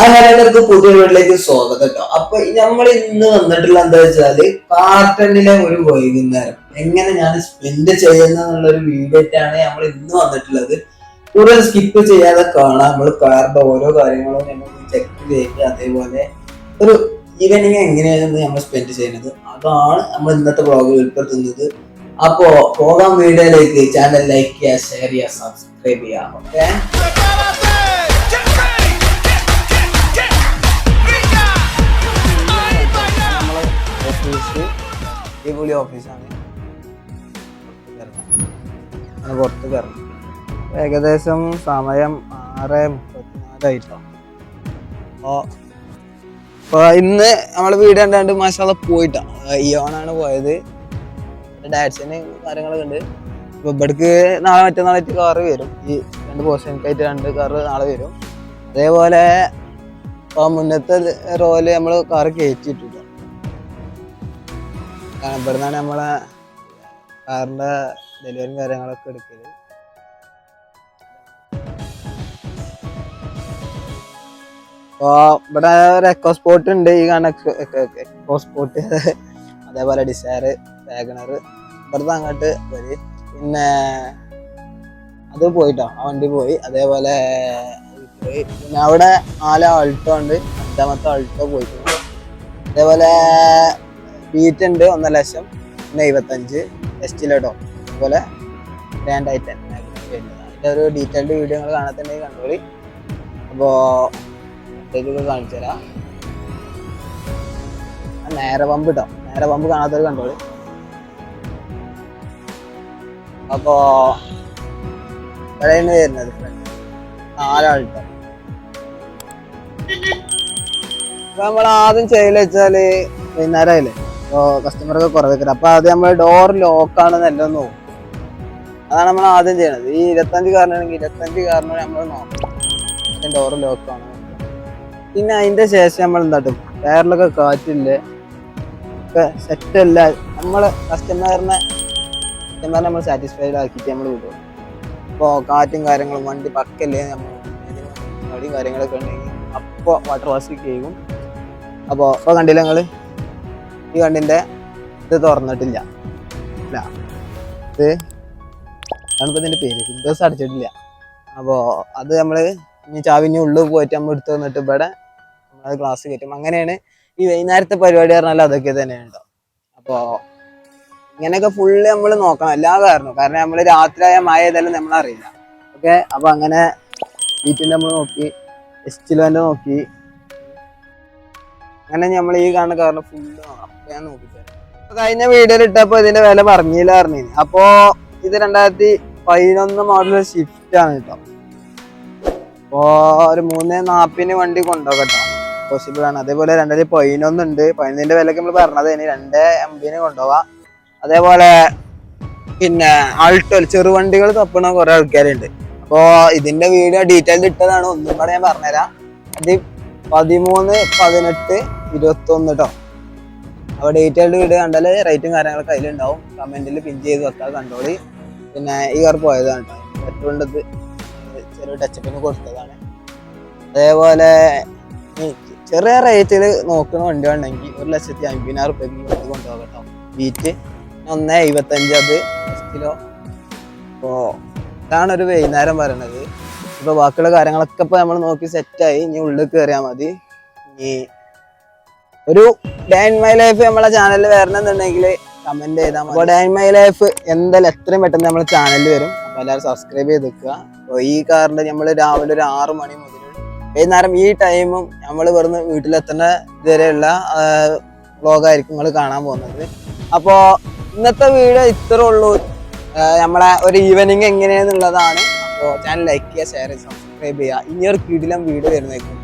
ആ എല്ലാവർക്കും പുതിയ വീട്ടിലേക്ക് സ്വാഗതം കേട്ടോ. അപ്പൊ നമ്മൾ ഇന്ന് വന്നിട്ടുള്ള എന്താ വെച്ചാൽ കാർട്ടണിലെ ഒരു വൈകുന്നേരം. എങ്ങനെ ഞാൻ സ്പെൻഡ് ചെയ്യുന്ന എന്നുള്ളൊരു വീഡിയോ നമ്മൾ ഇന്ന് വന്നിട്ടുള്ളത്. കൂടുതൽ സ്കിപ്പ് ചെയ്യാതെ കാണാം. നമ്മൾ കാറിന്റെ ഓരോ കാര്യങ്ങളും നമ്മൾ ചെക്ക് ചെയ്ത് അതേപോലെ ഒരു ഈവനിങ് എങ്ങനെയാണ് നമ്മൾ സ്പെൻഡ് ചെയ്യുന്നത്. അതാണ് നമ്മൾ ഇന്നത്തെ ബ്ലോഗിൽ ഉൾപ്പെടുത്തുന്നത്. അപ്പോ പോകാം വീഡിയോയിലേക്ക്. ചാനൽ ലൈക്ക് ചെയ്യുക ഷെയർ ചെയ്യുക സബ്സ്ക്രൈബ് ചെയ്യുക. ഓക്കെ അടിപൊളി ഓഫീസാണ്. അങ്ങനെ പുറത്ത് കയറണം ഏകദേശം സമയം ആറ് മുപ്പത്തിനാലായിട്ടോ അപ്പോൾ അപ്പോൾ ഇന്ന് നമ്മൾ വീട് കണ്ടാണ്ട് മാഷാല പോയിട്ടാണ് ഇയോണാണ് പോയത്. ഡാറ്റ്സിന് കാര്യങ്ങളൊക്കെ ഉണ്ട്. അപ്പോൾ ഇവിടേക്ക് നാളെ മറ്റന്നാളായിട്ട് കാറ് വരും. ഈ രണ്ട് പോർഷനൊക്കെയായിട്ട് രണ്ട് കാറ് നാളെ വരും. അതേപോലെ ഇപ്പോൾ മുന്നത്തെ റോയിൽ നമ്മൾ കാറ് കയറ്റിയിട്ടുണ്ട് കാരണം ഇവിടെ നിന്നാണ് നമ്മളെ കാറിന്റെ ഡെലിവറിയും കാര്യങ്ങളൊക്കെ എടുക്കൽ. അപ്പോൾ ഇവിടെ ഒരു എക്കോ സ്പോട്ട് ഉണ്ട് ഈ കാണുന്ന എക്കോ സ്പോട്ട് അതേപോലെ ഡിസയർ വാഗണർ ഇവിടുന്ന് അങ്ങോട്ട് വരും. പിന്നെ അത് പോയിട്ടോ ആ വണ്ടി പോയി. അതേപോലെ പോയി പിന്നെ അവിടെ നാല് ആൾട്ടോ ഉണ്ട്. അഞ്ചാമത്തെ ആൾട്ടോ പോയിട്ടുണ്ട്. അതേപോലെ ബീറ്റ് ഉണ്ട് ഒന്നര ലക്ഷം പിന്നെ എഴുപത്തഞ്ച് എസ്റ്റിലോട്ടോ അതുപോലെ ഗ്രാൻഡ് ഐറ്റൻ അതിന്റെ ഒരു ഡീറ്റെയിൽഡ് വീഡിയോ നിങ്ങൾ കാണാത്തുണ്ടെങ്കിൽ കണ്ടോളി. അപ്പോൾ ഇതൊക്കെ കാണിച്ചു തരാം. നേരെ പമ്പ് കേട്ടോ നേരെ പമ്പ് കാണാത്തവർ കണ്ടോളി. അപ്പോ ഇവിടെയാണ് വരുന്നത് അപ്പൊ നമ്മൾ ആദ്യം ചെയ്യൽ വെച്ചാൽ വൈകുന്നേരമായില്ലേ കസ്റ്റമറൊക്കെ കുറവേക്കരുത് അപ്പോൾ അത് നമ്മൾ ഡോർ ലോക്കാണെന്ന് എല്ലാം നോക്കും. അതാണ് നമ്മൾ ആദ്യം ചെയ്യണത്. ഈ ഇരുപത്തഞ്ച് കാറിനാണെങ്കിൽ ഇരുപത്തഞ്ച് കാറിന് നമ്മൾ നോക്കണം. ഡോർ ലോക്ക് ആണ്. പിന്നെ അതിന്റെ ശേഷം നമ്മൾ എന്താട്ടും ടയറിലൊക്കെ കാറ്റില്ലേ? ഒക്കെ സെറ്റ് അല്ല. നമ്മൾ കസ്റ്റമറിനെ കസ്റ്റമറിനെ നമ്മൾ സാറ്റിസ്ഫൈഡ് ആക്കിയിട്ട് നമ്മൾ വിടും. അപ്പോൾ കാറ്റും കാര്യങ്ങളും വണ്ടി പക്കല്ലേ നമ്മൾ വണ്ടിയും കാര്യങ്ങളൊക്കെ ഉണ്ടെങ്കിൽ അപ്പോൾ വാട്ടർ വാഷ് ചെയ്യും അപ്പോൾ അപ്പോൾ കണ്ടില്ല നിങ്ങൾ ഈ കണ്ടിന്റെ ഇത് തുറന്നിട്ടില്ല. അല്ല ഇത് ഇതിന്റെ പേര് വിൻഡോസ് അടച്ചിട്ടില്ല. അപ്പോൾ അത് നമ്മൾ ഇനി ചാവിഞ്ഞ് ഉള്ളിൽ പോയിട്ട് നമ്മൾ എടുത്തു വന്നിട്ട് ഇവിടെ നമ്മളത് ക്ലാസ് കയറ്റും. അങ്ങനെയാണ് ഈ വൈകുന്നേരത്തെ പരിപാടി പറഞ്ഞാൽ അതൊക്കെ തന്നെയാണ് കേട്ടോ അപ്പോൾ ഇങ്ങനെയൊക്കെ ഫുള്ള് നമ്മൾ നോക്കണം. എല്ലാ കാരണവും. കാരണം നമ്മൾ രാത്രിയായ മഴ ഏതായാലും നമ്മളറിയില്ല. ഓക്കെ? അപ്പോൾ അങ്ങനെ സീറ്റിന്റെ നമ്മൾ നോക്കി എസ്റ്റിലോന്റെ നോക്കി അങ്ങനെ നമ്മൾ ഈ കാണുന്ന കാരണം ഫുള്ള് ഞാൻ നോക്കി കഴിഞ്ഞ വീഡിയോയിൽ ഇട്ടപ്പോൾ ഇതിന്റെ വില പറഞ്ഞില്ല പറഞ്ഞു അപ്പോ ഇത് രണ്ടായിരത്തി പതിനൊന്ന് മോഡൽ ഷിഫ്റ്റ് ആണ് കേട്ടോ. അപ്പോ ഒരു മൂന്ന് നാപ്പിന് വണ്ടി കൊണ്ടുപോകട്ടോ പോസിബിൾ ആണ്. അതേപോലെ രണ്ടായിരത്തി പതിനൊന്ന് ഉണ്ട്. പതിനൊന്നിന്റെ വിലക്ക് നമ്മൾ പറഞ്ഞത് ഇനി രണ്ട് എംബിന് കൊണ്ടുപോകാം. അതേപോലെ പിന്നെ ആൾട്ടോ ചെറുവണ്ടികൾ തപ്പണ കുറെ ആൾക്കാരുണ്ട്. അപ്പോ ഇതിന്റെ വീഡിയോ ഡീറ്റെയിൽ ഇട്ടതാണ്. ഒന്നും കൂടെ ഞാൻ പറഞ്ഞുതരാം. അത് പതിമൂന്ന് പതിനെട്ട് ഇരുപത്തി ഒന്ന് കേട്ടോ അപ്പോൾ ഡീറ്റെയിൽഡ് വീഡിയോ കണ്ടാൽ റേറ്റും കാര്യങ്ങളൊക്കെ അതിലുണ്ടാവും. കമന്റിൽ പിൻ ചെയ്ത് വെക്കാം കണ്ടോളി പിന്നെ ഈ കാർ പോയതാണ് കേട്ടോ ഇത് ചെറിയ ടച്ചപ്പിന് കൊടുത്തതാണ്. അതേപോലെ ചെറിയ റേറ്റിൽ നോക്കുന്ന വണ്ടി ഉണ്ടെങ്കിൽ ഒരു ലക്ഷത്തി അമ്പതിനായിരം റുപ്യക്ക് വണ്ടി കൊണ്ടുപോകാം കേട്ടോ ബീറ്റ് ഒന്ന് എഴുപത്തഞ്ച് അത് കിലോ അപ്പോൾ ഇതാണ് ഒരു വൈകുന്നേരം പറയണത്. ഇപ്പോൾ ബാക്കിയുള്ള കാര്യങ്ങളൊക്കെ ഇപ്പോൾ നമ്മൾ നോക്കി സെറ്റായി ഇനി ഉള്ളിൽ കയറിയാൽ മതി. ഇനി ഒരു ഡേ മൈ ലൈഫ് നമ്മളെ ചാനലിൽ വരണമെന്നുണ്ടെങ്കിൽ കമന്റ് ചെയ്താൽ മതി. ഡേ മൈ ലൈഫ് എന്തായാലും എത്രയും പെട്ടെന്ന് നമ്മൾ ചാനലിൽ വരും. അപ്പോൾ എല്ലാവരും സബ്സ്ക്രൈബ് ചെയ്ത് വെക്കുക അപ്പോൾ ഈ കാറിന്റെ നമ്മൾ രാവിലെ ഒരു ആറ് മണി മുതൽ വൈകുന്നേരം ഈ ടൈമും നമ്മൾ ഇവിടുന്ന് വീട്ടിലെത്തുന്ന ഇതുവരെയുള്ള വ്ളോഗായിരിക്കും നിങ്ങൾ കാണാൻ പോകുന്നത്. അപ്പോൾ ഇന്നത്തെ വീഡിയോ ഇത്രേ ഉള്ളൂ. നമ്മളെ ഒരു ഈവനിങ് എങ്ങനെയാന്നുള്ളതാണ്. അപ്പോൾ ചാനൽ ലൈക്ക് ചെയ്യുക ഷെയർ ചെയ്യുക സബ്സ്ക്രൈബ് ചെയ്യുക. ഇനിയൊരു കിടിലം വീഡിയോ വരുന്നേക്കും